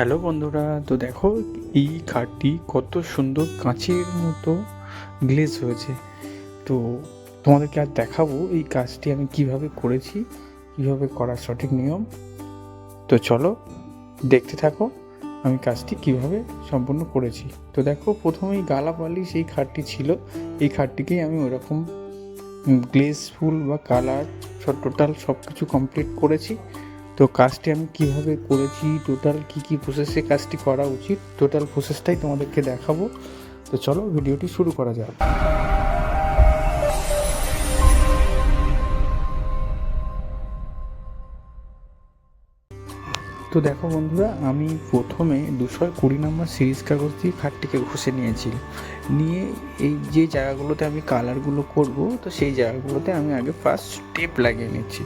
Hello বন্ধুরা, তো দেখো এই খাটটি কত সুন্দর কাঁচের মতো গ্লেজ হয়েছে। তো তোমাদেরকে আর দেখাবো এই কাজটি আমি কীভাবে করেছি, কীভাবে করার সঠিক নিয়ম। তো চলো দেখতে থাকো আমি কাজটি কীভাবে সম্পূর্ণ করেছি। তো দেখো প্রথমেই গালা পালিশ এই খাটটি ছিল, এই খাটটিকেই আমি ওরকম গ্লেজ ফুল বা কালার সব টোটাল সব কিছু কমপ্লিট করেছি। তো কাজটি আমি কীভাবে করেছি টোটাল কি কি প্রসেসে কাজটি করা উচিত টোটাল প্রসেসটাই তোমাদেরকে দেখাবো। তো চলো ভিডিওটি শুরু করা যাক। তো দেখো বন্ধুরা, আমি প্রথমে দুশো কুড়ি নম্বর সিরিজ কাগজ দিয়ে খাটটিকে ঘষে নিয়েছি। নিয়ে এই যে জায়গাগুলোতে আমি কালারগুলো করব, তো সেই জায়গাগুলোতে আমি আগে ফার্স্ট টেপ লাগিয়ে নিচ্ছি।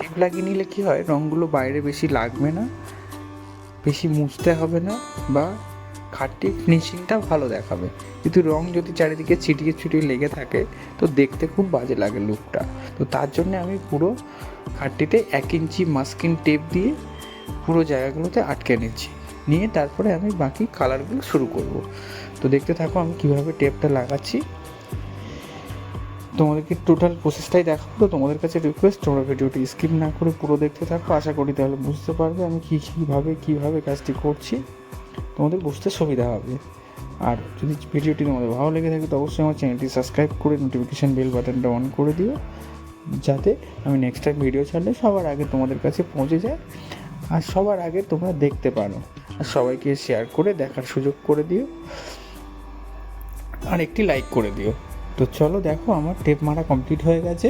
টেপ লাগিয়ে নিলে কী হয়? রঙগুলো বাইরে বেশি লাগবে না, বেশি মুছতে হবে না বা খাটটির ফিনিশিংটা ভালো দেখাবে। কিন্তু রং যদি চারিদিকে ছিটিয়ে ছিটিয়ে লেগে থাকে, তো দেখতে খুব বাজে লাগে লুকটা। তো তার জন্য আমি পুরো খাটটিতে এক ইঞ্চি মাস্কিন টেপ দিয়ে পুরো জায়গাগুলোতে আটকে নিচ্ছি। নিয়ে তারপরে আমি বাকি কালারগুলো শুরু করব। তো দেখতে থাকো আমি কীভাবে টেপটা লাগাচ্ছি। তোমাদেরকে টোটাল প্রসেসটাই দেখাবো, তো তোমাদের কাছে রিকোয়েস্ট তোমরা ভিডিওটি স্কিপ না করে পুরো দেখতে থাকো। আশা করি তাহলে বুঝতে পারবে আমি কী কীভাবে কীভাবে কাজটি করছি। তোমাদের বুঝতে সুবিধা হবে। আর যদি ভিডিওটি তোমাদের ভালো লেগে থাকে, তো অবশ্যই আমার চ্যানেলটি সাবস্ক্রাইব করে নোটিফিকেশান বেল বাটনটা অন করে দিও, যাতে আমি নেক্সট টাইম ভিডিও ছাড়লে সবার আগে তোমাদের কাছে পৌঁছে যায়, আর সবার আগে তোমরা দেখতে পারো। আর সবাইকে শেয়ার করে দেখার সুযোগ করে দিও, আর একটি লাইক করে দিও। তো চলো দেখো, আমার টেপ মারা কমপ্লিট হয়ে গেছে।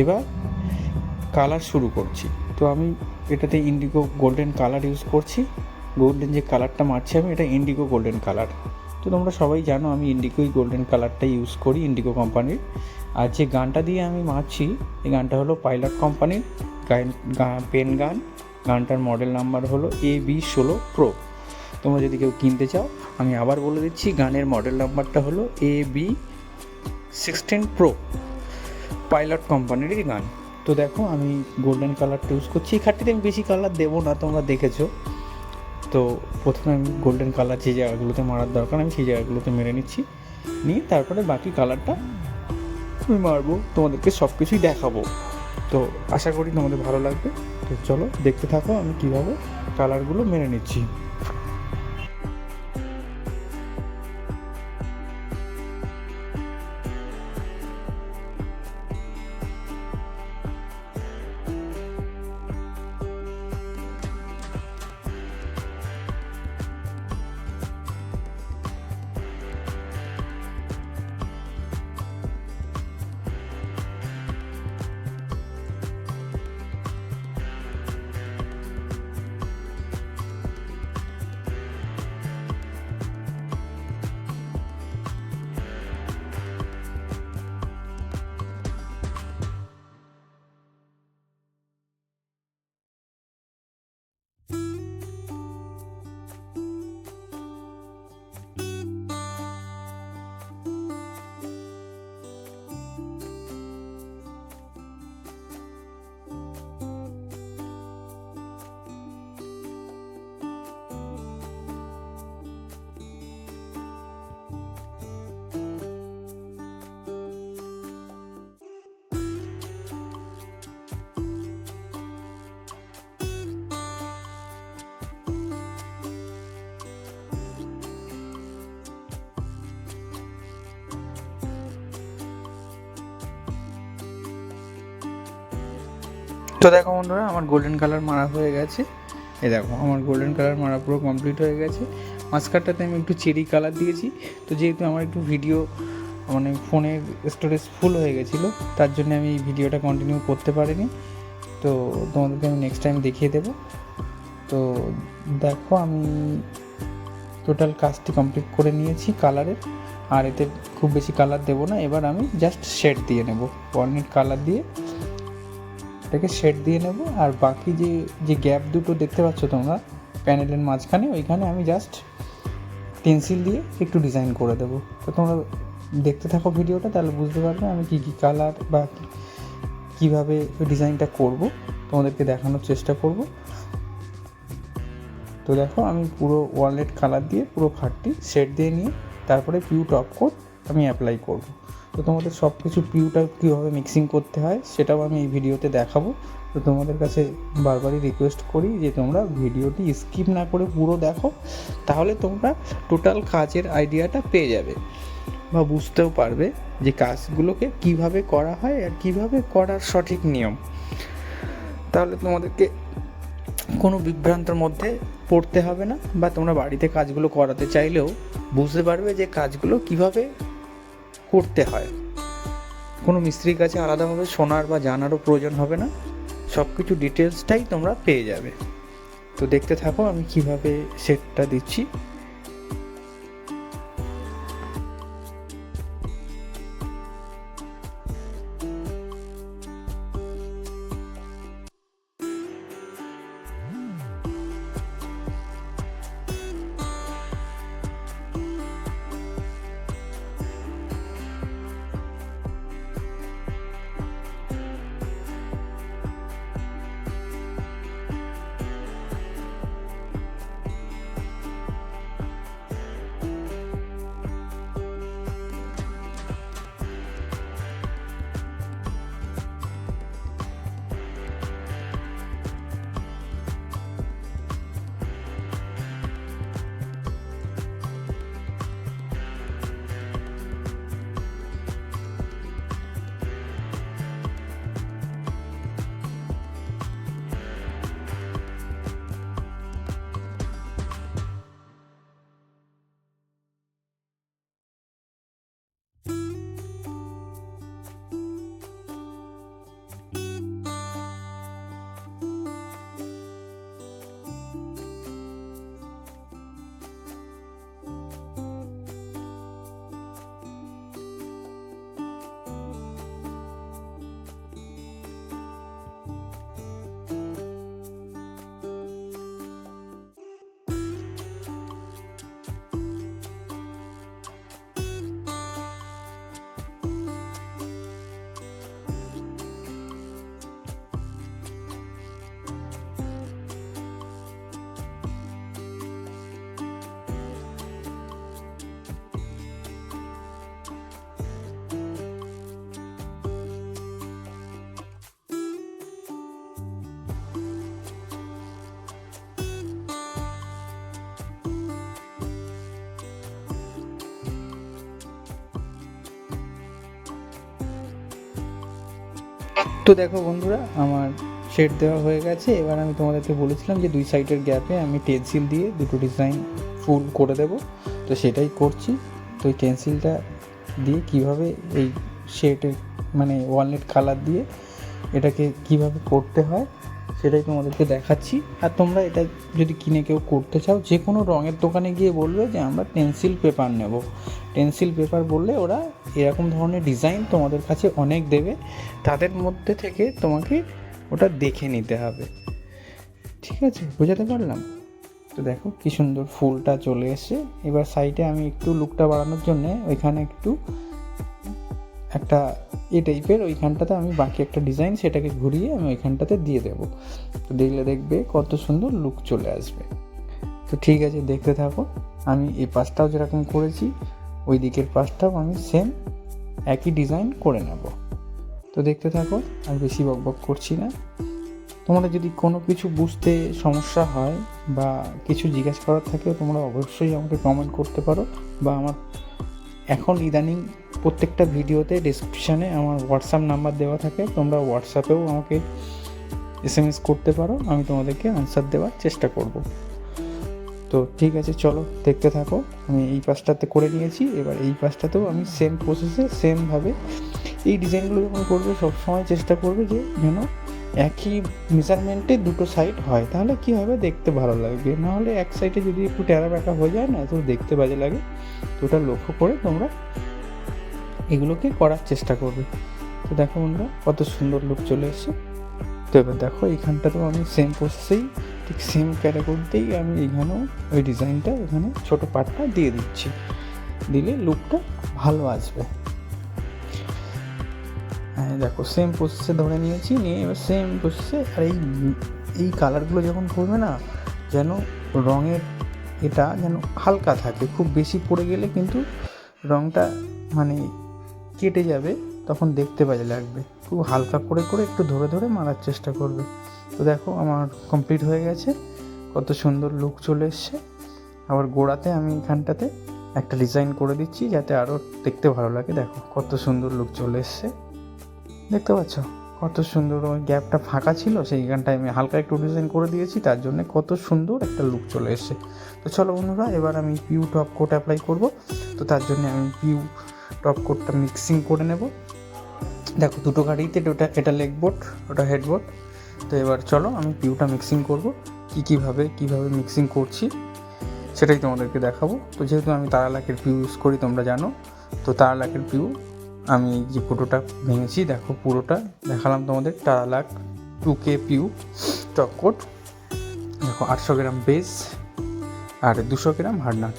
এবার কালার শুরু করছি। তো আমি এটাতে ইন্ডিগো গোল্ডেন কালার ইউজ করছি। গোল্ডেন যে কালারটা মারছি আমি, এটা ইন্ডিগো গোল্ডেন কালার তো তোমরা সবাই জানো, আমি ইন্ডিগোই গোল্ডেন কালারটা ইউজ করি ইন্ডিগো কোম্পানির আর যে গানটা দিয়ে আমি মারছি, এই গানটা হলো পাইলট কোম্পানির গান পেন গান। গানটার মডেল নাম্বার হলো এ বি ষোলো প্রো তোমরা যদি কেউ কিনতে চাও, আমি আবার বলে দিচ্ছি, গানের মডেল নাম্বারটা হলো A B sixteen pro Pilot কোম্পানিরই গান। তো দেখো, আমি গোল্ডেন কালারটা ইউজ করছি। এই খাটটিতে আমি বেশি কালার দেবো না, তোমরা দেখেছ। তো প্রথমে আমি গোল্ডেন কালার যে জায়গাগুলোতে মারার দরকার, আমি সেই জায়গাগুলোতে মেরে নিচ্ছি। নিয়ে তারপরে বাকি কালারটা আমি মারবো, তোমাদেরকে সব কিছুই দেখাবো। তো আশা করি তোমাদের ভালো লাগবে। তো চলো, দেখতে থাকো আমি কীভাবে কালারগুলো মেরে নিচ্ছি। দেখো বন্ধুরা, আমার গোল্ডেন কালার মারা হয়ে গেছে। এই দেখো, আমার গোল্ডেন কালার মারা পুরো কমপ্লিট হয়ে গেছে। মাঝখানটাতে আমি একটু চেরি কালার দিয়েছি। তো যেহেতু আমার একটু ভিডিও মানে ফোনের স্টোরেজ ফুল হয়ে গেছিল, তার জন্য আমি এই ভিডিওটা কন্টিনিউ করতে পারিনি। তো তোমাদেরকে আমি নেক্সট টাইম দেখিয়ে দেবো। তো দেখো, আমি টোটাল কাজটি কমপ্লিট করে নিয়েছি কালারের আর এতে খুব বেশি কালার দেবো না। এবার আমি জাস্ট শেড দিয়ে নেব। ওয়ার্নিট কালার দিয়ে। এটাকে শেড দিয়ে নেব, আর বাকি যে যে গ্যাপ দুটো দেখতে পাচ্ছ তোমরা প্যানেলের মাঝখানে, ওইখানে আমি জাস্ট পেন্সিল দিয়ে একটু ডিজাইন করে দেবো। তো তোমরা দেখতে থাকো ভিডিওটা, তাহলে বুঝতে পারবে আমি কী কী কালার বা কীভাবে ডিজাইনটা করব। তোমাদেরকে দেখানোর চেষ্টা করব। তো দেখো, আমি পুরো ওয়ালেট কালার দিয়ে পুরো খাটটি শেড দিয়ে নিয়ে, তারপরে পিউ টপ কোট আমি অ্যাপ্লাই করব। তো তোমাদের সব কিছু পিউটা কীভাবে মিক্সিং করতে হয়, সেটাও আমি এই ভিডিওতে দেখাবো। তো তোমাদের কাছে বারবারই রিকোয়েস্ট করি যে তোমরা ভিডিওটি স্কিপ না করে পুরো দেখো, তাহলে তোমরা টোটাল কাজের আইডিয়াটা পেয়ে যাবে বা বুঝতেও পারবে যে কাজগুলোকে কীভাবে করা হয় আর কীভাবে করার সঠিক নিয়ম। তাহলে তোমাদেরকে কোনো বিভ্রান্তর মধ্যে পড়তে হবে না বা তোমরা বাড়িতে কাজগুলো করাতে চাইলেও বুঝতে পারবে যে কাজগুলো কীভাবে করতে হয়। কোনো মিস্ত্রির কাছে আলাদাভাবে শোনার বা জানারও প্রয়োজন হবে না। সব কিছু ডিটেলসটাই তোমরা পেয়ে যাবে। তো দেখতে থাকো আমি কীভাবে সেটটা দিচ্ছি। তো দেখো বন্ধুরা, আমার শেড দেওয়া হয়ে গেছে। এবার আমি তোমাদেরকে বলেছিলাম যে দুই সাইডের গ্যাপে আমি টেন্সিল দিয়ে দুটো ডিজাইন ফুল করে দেব। তো সেটাই করছি। তো ওই টেন্সিলটা দিয়ে কীভাবে এই শেডের মানে ওয়ালনেট কালার দিয়ে এটাকে কীভাবে করতে হয়, সেটাই তোমাদেরকে দেখাচ্ছি। আর তোমরা এটা যদি কিনে কেউ করতে চাও যে কোনো রঙের দোকানে গিয়ে বলবে যে আমরা পেন্সিল পেপার নেব। পেন্সিল পেপার বললে ওরা এরকম ধরনের ডিজাইন তোমাদের কাছে অনেক দেবে। তাদের মধ্যে থেকে তোমাকে ওটা দেখে নিতে হবে। ঠিক আছে, বোঝাতে পারলাম? তো দেখো কি সুন্দর ফুলটা চলে এসছে। এবার সাইডে আমি একটু লুকটা বাড়ানোর জন্য ওইখানে একটু একটা এ টাইপের ওইখানটাতে আমি বাকি একটা ডিজাইন সেটাকে ঘুরিয়ে আমি ওইখানটাতে দিয়ে দেবো। তো দেখলে দেখবে কত সুন্দর লুক চলে আসবে। তো ঠিক আছে, দেখতে থাকো। আমি এই পাশটাও যেরকম করেছি ওই দিকের পাশটাও আমি সেম একই ডিজাইন করে নেব। তো দেখতে থাকো আমি বেশি বকবক করছি না। তোমরা যদি কোনো কিছু বুঝতে সমস্যা হয় বা কিছু জিজ্ঞাসা করার থাকে, তোমরা অবশ্যই আমাকে কমেন্ট করতে পারো বা আমার এখন ইদানিং প্রত্যেকটা ভিডিওতে ডিসক্রিপশানে আমার হোয়াটসঅ্যাপ নাম্বার দেওয়া থাকে। তোমরা হোয়াটসঅ্যাপেও আমাকে এস করতে পারো, আমি তোমাদেরকে আনসার দেওয়ার চেষ্টা করব। তো ঠিক আছে, চলো, দেখতে থাকো। আমি এই পাশটাতে করে নিয়েছি, এবার এই পাশটাতেও আমি সেম প্রসেসে সেমভাবে এই ডিজাইনগুলো যখন করবে সবসময় চেষ্টা করবে যে যেন একই মেজারমেন্টে দুটো সাইড হয়। তাহলে কি হবে? দেখতে ভালো লাগবে। নাহলে এক সাইডে যদি একটু ট্যারা ব্যাকা হয়ে যায়, না, তো দেখতে বাজে লাগে। তো ওটা লক্ষ্য করে তোমরা এগুলোকে করার চেষ্টা করবে। তো দেখো বন্ধুরা, কত সুন্দর লুক চলে এসছে। তো এবার দেখো, এইখানটাতেও আমি সেম প্রসেসেই ঠিক সেম ক্যাটাগরিতেই আমি এইখানেও ওই ডিজাইনটা এখানে ছোটো পার্টটা দিয়ে দিচ্ছি। দিলে লুকটা ভালো আসবে। হ্যাঁ দেখো সেম প্রসেসে ধরে নিয়েছি, নিয়ে এবার সেম প্রসেসে আর এই এই কালারগুলো যখন করবে না, যেন রঙের এটা যেন হালকা থাকে। খুব বেশি পড়ে গেলে কিন্তু রঙটা মানে কেটে যাবে। তখন দেখতে বাজে লাগবে। খুব হালকা করে করে একটু ধরে ধরে মারার চেষ্টা করবে। তো দেখো আমার কমপ্লিট হয়ে গেছে। কত সুন্দর লুক চলে এসছে। আবার গোড়াতে আমি এখানটাতে একটা ডিজাইন করে দিচ্ছি যাতে আরও দেখতে ভালো লাগে। দেখো কত সুন্দর লুক চলে এসছে। দেখতে পাচ্ছ? কত সুন্দর ওই গ্যাপটা ফাঁকা ছিল, সেইখানটায় আমি হালকা একটু ডিজাইন করে দিয়েছি। তার জন্য কত সুন্দর একটা লুক চলে এসছে। তো চলো বন্ধুরা, এবার আমি পিউ টপ কোট অ্যাপ্লাই করব। তো তার জন্য আমি পিউ টপ কোটটা মিক্সিং করে নেব। দেখো, দুটো গাড়িতে ওটা এটা লেগ বোর্ড ওটা হেডবোর্ড তো এবার চলো, আমি পিউটা মিক্সিং করব। কী কীভাবে কীভাবে মিক্সিং করছি, সেটাই তোমাদেরকে দেখাবো। তো যেহেতু আমি তারা লাখের পিউ ইউজ করি, তোমরা জানো, তো তারা লাখের পিউ আমি যে ফুটোটা ভেঙেছি, দেখো পুরোটা, দেখালাম তোমাদের তারা lakh two K PU top coat দেখো, আটশো গ্রাম বেস আর দুশো গ্রাম হার্ডনার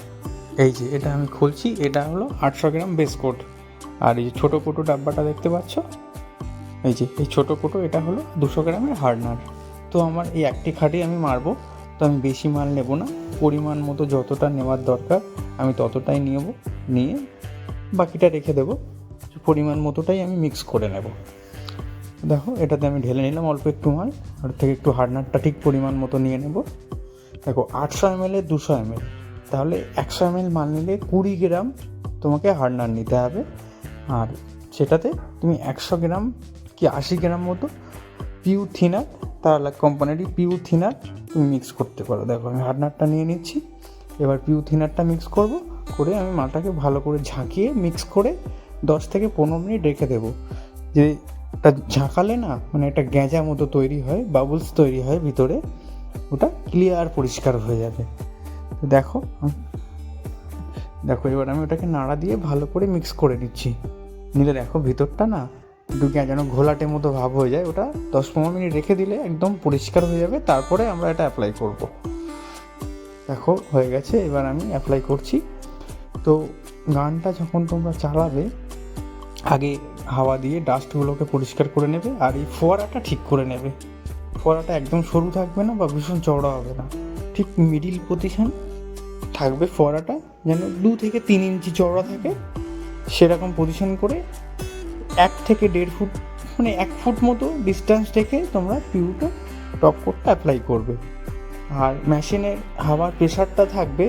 এই যে, এটা আমি খুলছি, এটা হলো আটশো গ্রাম বেস কোট আর এই যে ছোটো কোটো ডাব্বাটা দেখতে পাচ্ছ? এই যে, এই ছোটো কোটো এটা হলো দুশো গ্রামের হার্ডনার তো আমার এই একটি খাটি আমি মারবো, তো আমি বেশি মাল নেব না। পরিমাণ মতো যতটা নেওয়ার দরকার, আমি ততটাই নেব নিয়ে বাকিটা রেখে দেবো। পরিমাণ মতোটাই আমি মিক্স করে নেব। দেখো, এটাতে আমি ঢেলে নিলাম অল্প একটু মাল ওর থেকে একটু হার্ডনারটা ঠিক পরিমাণ মতো নিয়ে নেব। দেখো, আটশো এম এল দুশো এম এল তাহলে একশো এম এল মাল নিলে কুড়ি গ্রাম তোমাকে হার্ডনার নিতে হবে। আর সেটাতে তুমি একশো গ্রাম কি আশি গ্রাম মতো পিউ থিনার তার কোম্পানিরই পিউ থিনার তুমি মিক্স করতে পারো। দেখো, আমি হার্ডনারটা নিয়ে নিচ্ছি। এবার পিউ থিনারটা মিক্স করব, করে আমি মাটাকে ভালো করে ঝাঁকিয়ে মিক্স করে দশ থেকে পনেরো মিনিট রেখে দেবো। যে ওটা ঝাঁকালে না মানে একটা গ্যাঁজা মতো তৈরি হয় বাবলস তৈরি হয় ভিতরে, ওটা ক্লিয়ার পরিষ্কার হয়ে যাবে। তো দেখো দেখো, এবার আমি ওটাকে নাড়া দিয়ে ভালো করে মিক্স করে নিচ্ছি। নিলে দেখো ভিতরটা না একটু যেন ঘোলাটে মতো ভাব হয়ে যায়। ওটা দশ পনেরো মিনিট রেখে দিলে একদম পরিষ্কার হয়ে যাবে। তারপরে আমরা এটা অ্যাপ্লাই করব। দেখো, হয়ে গেছে। এবার আমি অ্যাপ্লাই করছি। তো গানটা যখন তোমরা চালাবে, আগে হাওয়া দিয়ে ডাস্টগুলোকে পরিষ্কার করে নেবে আর এই ফোয়ারাটা ঠিক করে নেবে। ফোয়ারাটা একদম সরু থাকবে না বা ভীষণ চওড়া হবে না। ঠিক মিডিল পজিশন থাকবে ফোয়ারাটা, যেন দু থেকে তিন ইঞ্চি চওড়া থাকে। সেরকম পজিশন করে এক থেকে দেড় ফুট মানে এক ফুট মতো ডিস্টেন্স রেখে তোমরা পিউটা টপ কোটটা অ্যাপ্লাই করবে। আর মেশিনের হাওয়ার প্রেশারটা থাকবে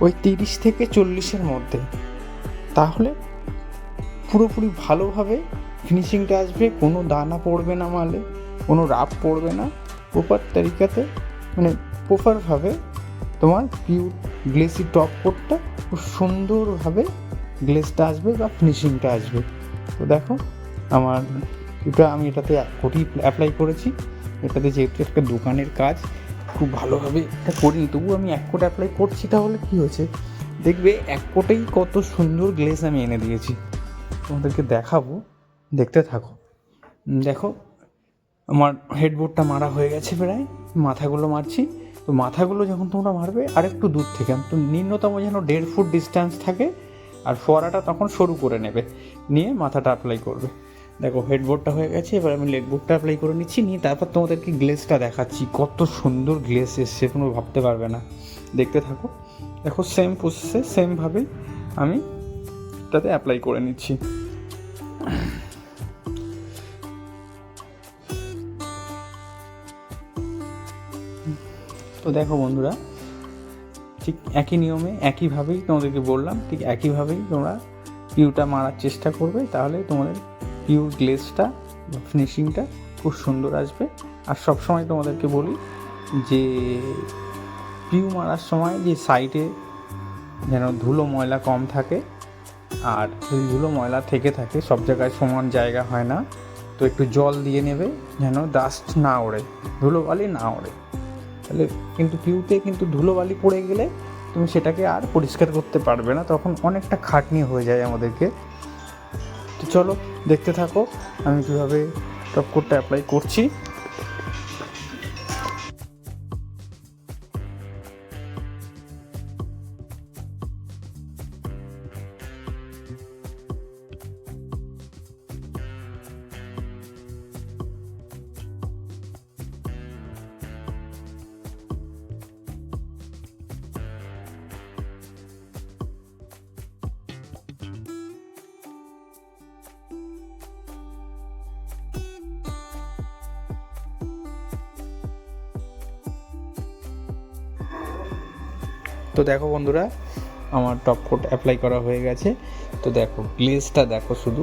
ওই তিরিশ থেকে চল্লিশের মধ্যে। তাহলে পুরোপুরি ভালোভাবে ফিনিশিংটা আসবে, কোনো দানা পড়বে না মালে, কোনো রাপ পড়বে না। প্রপার তালিকাতে মানে প্রপারভাবে তোমার পিউর গ্লেসি টপ কোটটা খুব সুন্দরভাবে গ্লেসটা আসবে বা ফিনিশিংটা আসবে। তো দেখো, আমার এটা আমি এটাতে কোটি অ্যাপ্লাই করেছি। এটাতে যেহেতু একটা দোকানের কাজ, খুব ভালোভাবে এটা করিনি, তবু আমি এক কোট অ্যাপ্লাই করছি, তাহলে কী হয়েছে? দেখবে এক কোটেই কত সুন্দর গ্লেস আমি এনে দিয়েছি। তোমাদেরকে দেখাবো, দেখতে থাকো। দেখো, আমার হেডবোর্ডটা মারা হয়ে গেছে প্রায়, মাথাগুলো মারছি। তো মাথাগুলো যখন তোমরা মারবে, আরেকটু দূর থেকে তো নিম্নতম যেন দেড় ফুট ডিস্টেন্স থাকে আর ফোয়ারাটা তখন সরু করে নেবে। নিয়ে মাথাটা অ্যাপ্লাই করবে। দেখো হেডবোর্ডটা হয়ে গেছে, এবার আমি লেগবোর্ডটা অ্যাপ্লাই করে নিচ্ছি, নিয়ে তারপর তোমাদেরকে গ্লেসটা দেখাচ্ছি। কত সুন্দর গ্লেস এসছে তোমরা ভাবতে পারবে না। দেখতে থাকো। দেখো সেম প্রসেসে সেমভাবেই আমি তাতে অ্যাপ্লাই করে নিচ্ছি। তো দেখো বন্ধুরা ঠিক একই নিয়মে, একইভাবেই তোমাদেরকে বললাম, ঠিক একইভাবেই তোমরা পিউটা মারার চেষ্টা করবে, তাহলে তোমাদের পিউর গ্লেসটা ফিনিশিংটা খুব সুন্দর আসবে। আর সব সময় তোমাদেরকে বলি যে, পিউ মারার সময় যে সাইডে যেন ধুলো ময়লা কম থাকে, আর যদি ধুলো ময়লা থেকে থাকে, সব জায়গায় সমান জায়গা হয় না, তো একটু জল দিয়ে নেবে যেন ডাস্ট না ওড়ে ধুলোবালি না ওড়ে। তাহলে কিন্তু পিউতে কিন্তু ধুলোবালি পড়ে গেলে তুমি সেটাকে আর পরিষ্কার করতে পারবে না। তখন অনেকটা খাটনি হয়ে যায় আমাদেরকে। তো চলো দেখতে থাকো, আমি কীভাবে টপ কোডটা অ্যাপ্লাই করছি। তো দেখো বন্ধুরা, আমার টপ কোট অ্যাপ্লাই করা হয়ে গেছে। তো দেখো গ্লেসটা দেখো শুধু,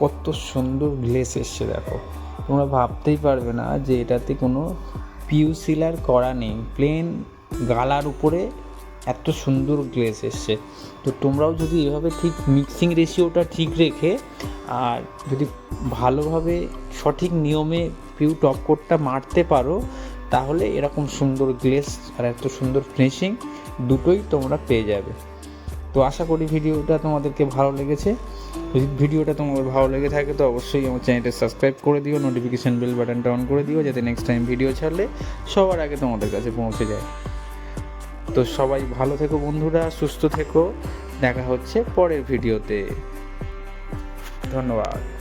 কত সুন্দর গ্লেস এসছে দেখো। তোমরা ভাবতেই পারবে না যে এটাতে কোনো পিউ পিউসিলার করা নেই প্লেন গালার উপরে এত সুন্দর গ্লেস এসছে। তো তোমরাও যদি এভাবে ঠিক মিক্সিং রেশিওটা ঠিক রেখে, আর যদি ভালোভাবে সঠিক নিয়মে পিউ টপ কোটটা মারতে পারো, তাহলে এরকম সুন্দর গ্লেস আর এত সুন্দর ফিনিশিং দুটোই তোমরা পেয়ে যাবে। তো আশা করি ভিডিওটা তোমাদেরকে ভালো লেগেছে। যদি ভিডিওটা তোমাদের ভালো লেগে থাকে, তো অবশ্যই আমার চ্যানেলটা সাবস্ক্রাইব করে দিও নোটিফিকেশান বেল বাটনটা অন করে দিও, যাতে নেক্সট টাইম ভিডিও ছাড়লে সবার আগে তোমাদের কাছে পৌঁছে যায়। তো সবাই ভালো থেকো বন্ধুরা, সুস্থ থেকো। দেখা হচ্ছে পরের ভিডিওতে। ধন্যবাদ।